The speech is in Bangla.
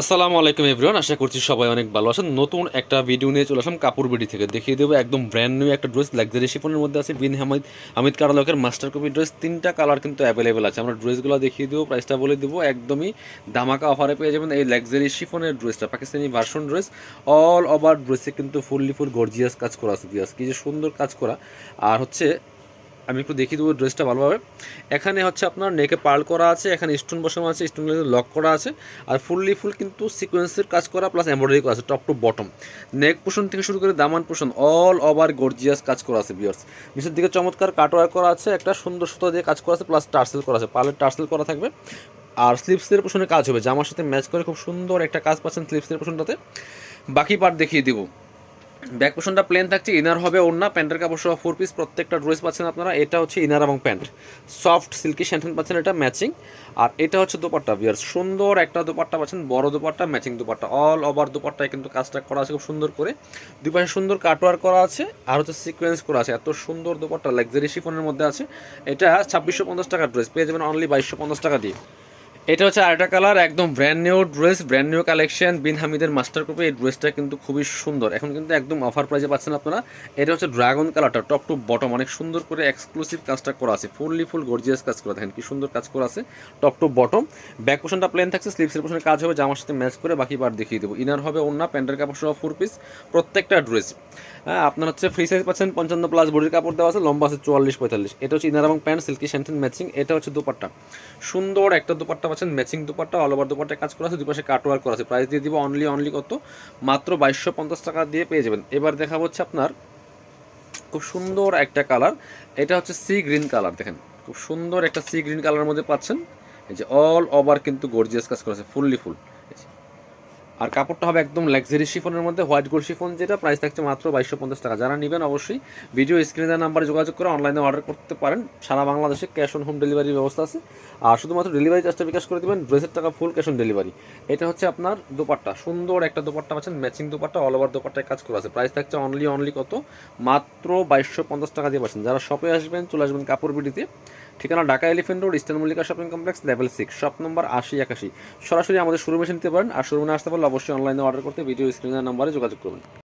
আসসালামু আলাইকুম এভরিওয়ান, আশা করছি সবাই অনেক ভালো আছেন। নতুন একটা ভিডিও নিয়ে চলে আসলাম কাপড় বিডি থেকে। দেখিয়ে দেবো একদম ব্র্যান্ড নিউ একটা ড্রেস লাক্সারি শিফনের মধ্যে আছে বিন হামিদ হামিদ কারালকের মাস্টার কপি ড্রেস তিনটা কালার কিন্তু অ্যাভেলেবেল আছে। আমরা ড্রেসগুলো দেখিয়ে দেবো প্রাইসটা বলে দেবো, একদমই দামাকা অফারে পেয়ে যাবেন এই লাক্সারি শিফনের ড্রেসটা Pakistani version dress all over ড্রেসে কিন্তু ফুললি ফুল গর্জিয়াস কাজ করা আছে কি যে সুন্দর কাজ করা। আর হচ্ছে আমি একটু দেখিয়ে দেবো ড্রেসটা ভালোভাবে। এখানে হচ্ছে আপনার নেকে পার্ল করা আছে, এখানে স্টোন বসানো আছে স্টোন লক করা আছে, আর ফুললি ফুল কিন্তু সিকোয়েন্সের কাজ করা প্লাস এমব্রয়ডারি করা আছে টপ টু বটম নেক পোষণ থেকে শুরু করে দামান পোষণ অল ওভার গর্জিয়াস কাজ করা আছে বিয়ার্স নিচের দিকে চমৎকার কাটওয়ার করা আছে, একটা সুন্দর সুতো দিয়ে কাজ করা আছে প্লাস টার্সেল করা আছে পার্লের টার্সেল করা থাকবে। আর স্লিপসের পোষণে কাজ হবে, জামার সাথে ম্যাচ করে খুব সুন্দর একটা কাজ পাচ্ছেন স্লিপসের পোষণটাতে বাকি পার্ট দেখিয়ে দিব। ব্যাক পোর্শনটা প্লেন থাকছে ইনার হবে ওড়না, প্যান্টের কাপড় সহ ফোর পিস প্রত্যেকটা ড্রেস পাচ্ছেন আপনারা। এটা হচ্ছে ইনার এবং প্যান্ট। সফট সিল্কি শ্যান্টেন পাচ্ছেন, এটা ম্যাচিং আর এটা হচ্ছে দোপাট্টা বিয়ার সুন্দর একটা দোপাট্টা পাচ্ছেন, বড় dupatta matching dupatta. All over দোপাট্টায় কিন্তু কাজটা করা আছে খুব সুন্দর করে। দুই পাশে সুন্দর কাটওয়ার করা আছে, আর হচ্ছে সিকোয়েন্স করা আছে। এত সুন্দর দোপাট্টা লাক্সারি শিফনের মধ্যে আছে। এটা ছাব্বিশশো পঞ্চাশ টাকার ড্রেস পেয়ে যাবেন অনলি বাইশশো পঞ্চাশ টাকা দিয়ে। এটা হচ্ছে আরেকটা কালার একদম brand new dress brand new collection Bin হামিদের মাস্টার কপি এই ড্রেসটা কিন্তু খুবই সুন্দর। এখন কিন্তু একদম অফার প্রাইসে পাচ্ছেন আপনারা। এটা হচ্ছে ড্রাগন কালারটা টপ টু বটম অনেক সুন্দর করে এক্সক্লুসিভ কাজটা করা আছে। ফুললি ফুল গর্জিয়াস কাজ করা, দেখেন কি সুন্দর কাজ করা আছে টপ টু বটম ব্যাক পোশনটা প্লেন থাকছে স্লিপসের পোশনের কাজ হবে জামার সাথে ম্যাচ করে বাকি পার্ট দেখিয়ে দেবো। ইনার হবে অন্য প্যান্টের কাপড় সহ ফোর পিস প্রত্যেকটা ড্রেস হ্যাঁ আপনার হচ্ছে ফ্রি সাইজ পাচ্ছেন পঞ্চান্ন প্লাস বডির কাপড় দেওয়া আছে, লম্বা আছে চুয়াল্লিশ, পঁয়তাল্লিশ। এটা হচ্ছে ইনার এবং প্যান্ট সিল্কি শ্যান্টেন ম্যাচিং এটা হচ্ছে দুপাট্টা। সুন্দর একটা দুপাট্টা পাচ্ছেন matching dupatta all over dupatta কাজ করা আছে, দুপাশে কাটওয়ার করা আছে। প্রাইস দিয়ে দিব অনলি অনলি কত? মাত্র বাইশশো পঞ্চাশ টাকা দিয়ে পেয়ে যাবেন। এবার দেখা হচ্ছে আপনার খুব সুন্দর একটা কালার এটা হচ্ছে সি গ্রিন কালার দেখেন। খুব সুন্দর একটা সি গ্রিন কালারের মধ্যে পাচ্ছেন। এই যে অল ওভার কিন্তু গর্জিয়াস কাজ করা আছে ফুললি ফুল আর কাপড়টা হবে একদম লাক্সারি শিফনের মধ্যে হোয়াইট গোল্ড শিফন যেটা প্রাইস থাকছে মাত্র বাইশশো পঞ্চাশ টাকা। যারা নেবেন অবশ্যই ভিডিও স্ক্রিনে দেওয়ার নাম্বারে যোগাযোগ করে অনলাইনে অর্ডার করতে পারেন। সারা বাংলাদেশে ক্যাশ অন হোম ডেলিভারির ব্যবস্থা আছে। আর শুধুমাত্র ডেলিভারি চার্জটা বিকাশ করে দেবেন ড্রেসের টাকা ফুল ক্যাশ অন ডেলিভারি এটা হচ্ছে আপনার দোপাট্টা, সুন্দর একটা দোপাট্টা পাচ্ছেন ম্যাচিং দোপাট্টা অল ওভার দোপাট্টায় কাজ করা আছে। প্রাইস থাকছে অনলি অনলি কত? মাত্র বাইশশো পঞ্চাশ টাকা দিয়ে পাচ্ছেন। যারা শপে আসবেন, চলে আসবেন কাপড় বিডিতে ঠিকানা Dhaka elephant road, eastern Mallika shopping complex, level six shop number আশি একাশি। সরাসরি আমাদের শোরুমে এসে নিতে পারেন, আর শোরুমে আসতে পারলে অবশ্যই অনলাইনে অর্ডার করতে ভিডিও স্ক্রিনের নাম্বারে যোগাযোগ করবেন।